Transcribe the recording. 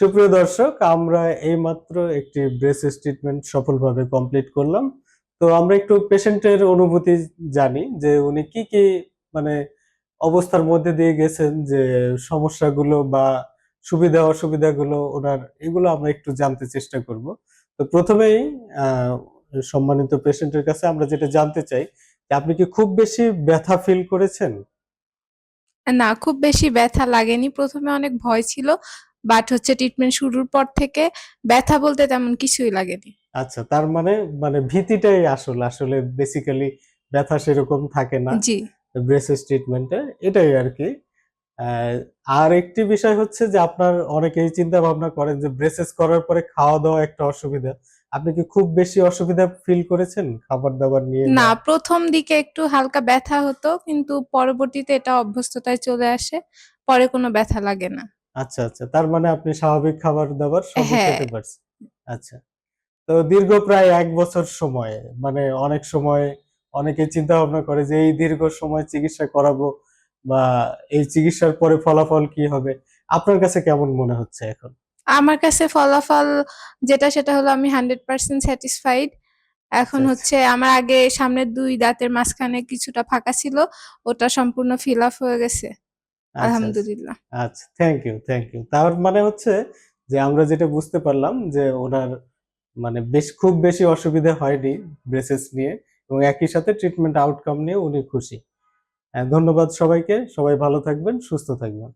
সুপ্রিয় দর্শক, আমরা এইমাত্র একটি ব্রেসেস ট্রিটমেন্ট সফলভাবে কমপ্লিট করলাম। তো আমরা একটু পেশেন্টের অনুভূতি জানি যে উনি কি কি মানে অবস্থার মধ্যে দিয়ে গেছেন, যে সমস্যাগুলো বা সুবিধা, অসুবিধাগুলো ওনার, এগুলো আমরা একটু জানতে চেষ্টা করব। তো প্রথমেই সম্মানিত পেশেন্টের কাছে আমরা যেটা জানতে চাই, যে আপনি কি খুব বেশি ব্যথা ফিল করেছেন? না, খুব বেশি ব্যথা লাগেনি। প্রথমে অনেক ভয় ছিল বাট হচ্ছে ট্রিটমেন্ট শুরুর পর থেকে ব্যথা বলতে তেমন কিছুই লাগেনি। আচ্ছা তার মানে মানে ভীতিটাই আসল। আসলে বেসিক্যালি ব্যথা সেরকম থাকে না। জি। ব্রেসেস ট্রিটমেন্টে এটাই আর কি। আর একটি বিষয় হচ্ছে যে আপনার অনেকেই চিন্তা ভাবনা করেন যে ব্রেসেস করার পরে খাওয়া দাওয়া একটা অসুবিধা। আপনি কি খুব বেশি অসুবিধা ফিল করেছেন খাবার দাবার নিয়ে? না প্রথম দিকে একটু হালকা ব্যথা হতো কিন্তু পরবর্তীতে এটা অভ্যস্ততায় চলে আসে পরে কোনো ব্যথা লাগে না। আচ্ছা আচ্ছা। তার মানে আপনি স্বাভাবিক খাবার দাবার সবই হ্যাঁ। খেতে পারছেন। আচ্ছা। তো দীর্ঘ প্রায় এক বছর সময় মানে অনেক সময় অনেকে চিন্তা ভাবনা করে যে এই দীর্ঘ সময় চিকিৎসা করাবো বা এই চিকিৎসার পরে ফলাফল কি হবে? আপনার কাছে কেমন মনে হচ্ছে এখন? আমার কাছে ফলাফল যেটা সেটা হলো আমি হান্ড্রেড পার্সেন্ট স্যাটিসফাইড। এখন আচ্ছা, হচ্ছে আমার আগে সামনের দুই দাঁতের মাঝখানে কিছুটা ফাঁকা ছিল ওটা সম্পূর্ণ ফিল আপ হয়ে গেছে। আচ্ছা, আলহামদুলিল্লাহ। আচ্ছা থ্যাংক ইউ থ্যাংক ইউ তার মানে হচ্ছে যে আমরা যেটা বুঝতে পারলাম যে ওনার মানে বেশ খুব বেশি অসুবিধা হয়নি ব্রেসেস নিয়ে এবং একই সাথে ট্রিটমেন্ট আউটকাম নিয়ে উনি খুশি। ধন্যবাদ সবাইকে। সবাই ভালো থাকবেন সুস্থ থাকবেন।